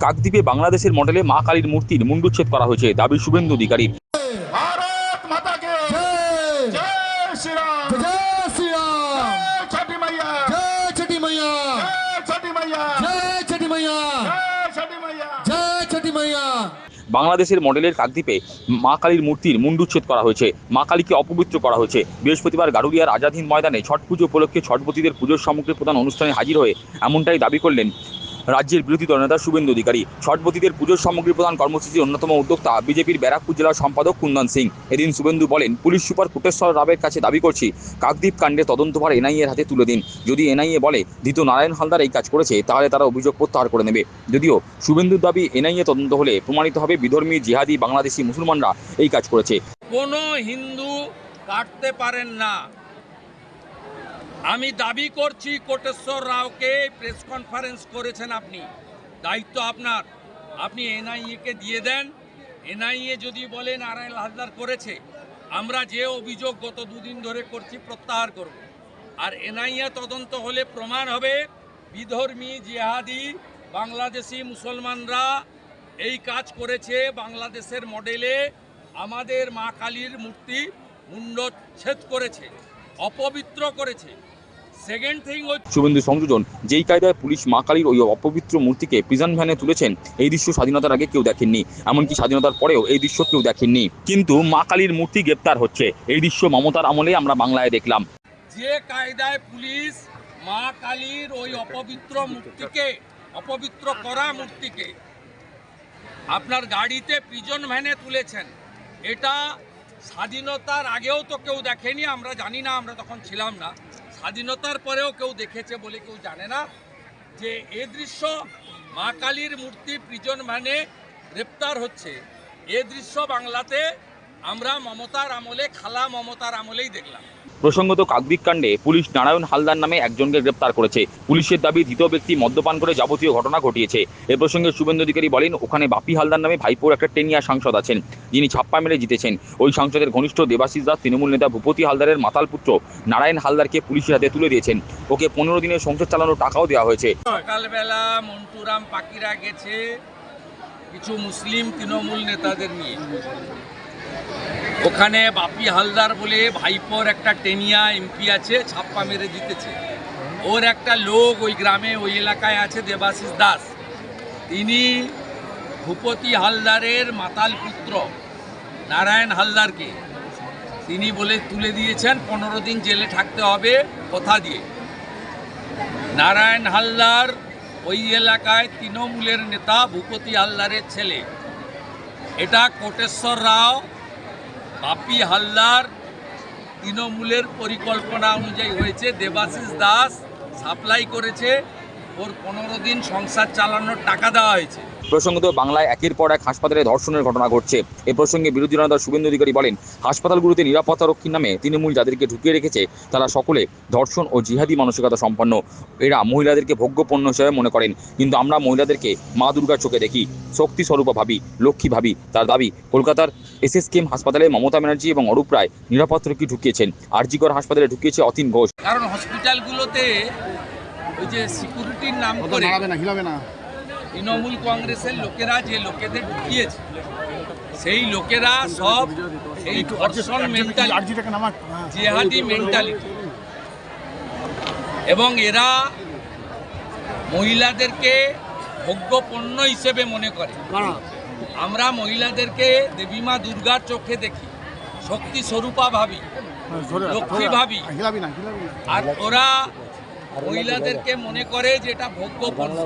কাকদ্বীপে বাংলাদেশের মডেলে মা কালীর মূর্তির মুন্ডুচ্ছেদ করা হয়েছে দাবি শুভেন্দু অধিকারীর বাংলাদেশের মডেলের কাকদ্বীপে মা কালীর মূর্তির মুন্ডুচ্ছেদ করা হয়েছে মা কালীকে অপবিত্র করা হয়েছে। বৃহস্পতিবার গাড়ুলিয়ার আজাদহীন ময়দানে ছট পুজো উপলক্ষে ছটপতিদের পুজোর সামগ্রী প্রধান অনুষ্ঠানে হাজির হয়ে এমনটাই দাবি করলেন রাজ্যের বিরোধী দলনেতা শুভেন্দু অধিকারী। ছটপতিদের পুজোর সামগ্রী প্রদান কর্মসূচির অন্যতম উদ্যোক্তা বিজেপির ব্যারাকপুর জেলার সম্পাদক কুন্দন সিং। এদিন শুভেন্দু বলেন, পুলিশ সুপার কোটেশ্বর রাবের কাছে দাবি করছি, কাকদ্বীপ কাণ্ডে তদন্তভার এনআইএ এর হাতে তুলে দিন। যদি এনআইএ বলে, ধৃত নারায়ণ হালদার এই কাজ করেছে, তাহলে তারা অভিযোগ প্রত্যাহার করে নেবে। যদিও শুভেন্দুর দাবি এনআইএ তদন্ত হলে প্রমাণিত হবে বিধর্মী, জিহাদি, বাংলাদেশি, মুসলমানরা এই কাজ করেছে। কোনো হিন্দু কাটতে পারেন না। আমি দাবি করছি কোটেশ্বর রাওকে প্রেস কনফারেন্স করেছেন আপনি। দায়িত্ব আপনার। আপনি এনআইএকে দিয়ে দেন। এনআইএ যদি বলে নারায়ণ হালদার করেছে, আমরা যে অভিযোগ গত দুদিন ধরে করছি প্রত্যাহার করব। আর এনআইএ তদন্ত হলে প্রমাণ হবে, বিধর্মী, জিহাদি, বাংলাদেশি মুসলমানরা এই কাজ করেছে বাংলাদেশের মডেলে। আমাদের মা কালীর মূর্তি মুন্ডচ্ছেদ করেছে, অপবিত্র করেছে। শুভেন্দু সংযোজন যেই কায়দায় পুলিশ মা কালীর ওই অপবিত্র মূর্তিকে প্রিজন ভ্যানে তুলেছেন এই দৃশ্য স্বাধীনতার আগে কেউ দেখেননি। এমনকি স্বাধীনতার পরেও এই দৃশ্য কেউ দেখেননি। কিন্তু মা কালীর মূর্তি গ্রেপ্তার হচ্ছে। এই দৃশ্য মমতার আমলে আমরা বাংলায় দেখলাম। যে কায়দায় পুলিশ মা কালীর ওই অপবিত্র মূর্তিকে অপবিত্র করা মূর্তিকে আপনার গাড়িতে প্রিজন ভ্যানে তুলেছেন এটা স্বাধীনতার আগেও তো কেউ দেখেনি আমরা জানি না আমরা তখন ছিলাম না। স্বাধীনতার পরেও কেউ দেখেছে বলে কেউ জানে না যে এ দৃশ্য মা কালীর মূর্তি প্রিজন ভ্যানে গ্রেপ্তার হচ্ছে। এ দৃশ্য বাংলাতে আমরা মমতার আমলে, খালা মমতার আমলেই দেখলাম। প্রসঙ্গত কাকদ্বীপ কাণ্ডে পুলিশ নারায়ণ হালদার নামে একজনকে গ্রেপ্তার করেছে। পুলিশের দাবি, ধৃত ব্যক্তি মদ্যপান করে যাবতীয় ঘটনা ঘটিয়েছে। এ প্রসঙ্গে শুভেন্দু অধিকারী বলেন, ওখানে বাপি হালদার নামে ভাইপোর একটা টেনিয়া সাংসদ আছেন, যিনি ছাপ্পা মেরে জিতেছেন। ওই সাংসদের ঘনিষ্ঠ দেবাশিস দাস, তৃণমূল নেতা ভূপতি হালদারের মাতাল পুত্র নারায়ণ হালদারকে পুলিশের হাতে তুলে দিয়েছেন। ওকে পনেরো দিনের সংসার চালানোর টাকাও দেওয়া হয়েছে। সকালবেলা মন্টুরাম পাকিরা গেছে কিছু মুসলিম তৃণমূল নেতাদের নিয়ে। ওখানে বাপি হালদার বলে ভাইপোর একটা টেনিয়া এমপি আছে, ছাপ্পা মেরে জিতেছে। ওর একটা লোক ওই গ্রামে, ওই এলাকায় আছে, দেবাশিস দাস। তিনি ভূপতি হালদারের মাতাল পুত্র, নারায়ণ হালদারকে। তিনি বলে, তুলে দিয়েছেন, পনেরো দিন জেলে থাকতে হবে, কথা দিয়ে। নারায়ণ হালদার ওই এলাকায় তৃণমূলের নেতা, ভূপতি হালদারের ছেলে। এটা কোটেশ্বর রাও বাপি হালদার তৃণমূলের পরিকল্পনা অনুযায়ী হয়েছে। দেবাশিস দাস সাপ্লাই করেছে। ওর পনেরো দিন সংসার চালানোর টাকা দেওয়া হয়েছে। প্রসঙ্গত বাংলায় একের পর এক হাসপাতালে ধর্ষণের ঘটনা ঘটছে। এ প্রসঙ্গে বিরোধী জনতা শুভেন্দু অধিকারী বলেন হাসপাতালগুলোতে নিরাপত্তা রক্ষীর নামে তৃণমূল যাদেরকে ঢুকিয়ে রেখেছে তারা সকলে ধর্ষণ ও জিহাদি মানসিকতা সম্পন্ন। এরা মহিলাদেরকে ভোগ্য পণ্য হিসেবে মনে করেন কিন্তু আমরা মহিলাদেরকে মা দুর্গার চোখে দেখি। শক্তি স্বরূপা ভাবি লক্ষ্মী ভাবি তার দাবি কলকাতার এসএসকেএম হাসপাতালে মমতা ব্যানার্জি এবং অরূপ রায় নিরাপত্তা রক্ষী ঢুকিয়েছেন। আরজিকর হাসপাতালে ঢুকিয়েছে অতীন ঘোষ। কারণ হসপিটালগুলোতে ওই যে সিকিউরিটির নাম করে তৃণমূল কংগ্রেসের লোকেরা যে লোকেদের ঢুকিয়েছে, সেই লোকেরা সব এই ধর্ষণ মেন্টালিটি জেহাদি মেন্টালিটি এবং এরা মহিলাদেরকে ভোগ্য পণ্য হিসেবে মনে করে। আমরা মহিলাদেরকে দেবীমা দুর্গার চোখে দেখি, শক্তি স্বরূপা ভাবি, লক্ষ্মী ভাবি। আর ওরা মহিলাদেরকে মনে করে যে এটা ভোগ্য? পণ্য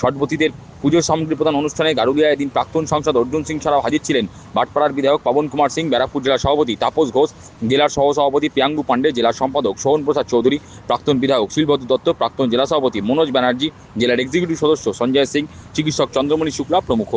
ছটবতীদের পুজোর সামগ্রী প্রদান অনুষ্ঠানে গারুলিয়ায় এদিন প্রাক্তন সাংসদ অর্জুন সিং ছাড়াও হাজির ছিলেন। ভাটপাড়ার বিধায়ক পবন কুমার সিং ব্যারাকপুর জেলা সভাপতি তাপস ঘোষ জেলার সহসভাপতি প্রিয়াঙ্গু পাণ্ডে জেলার সম্পাদক সোহন প্রসাদ চৌধুরী প্রাক্তন বিধায়ক শিলভদ্র দত্ত প্রাক্তন জেলা সভাপতি মনোজ ব্যানার্জি জেলার এক্সিকিউটিভ সদস্য সঞ্জয় সিং চিকিৎসক চন্দ্রমণি শুক্লা প্রমুখ।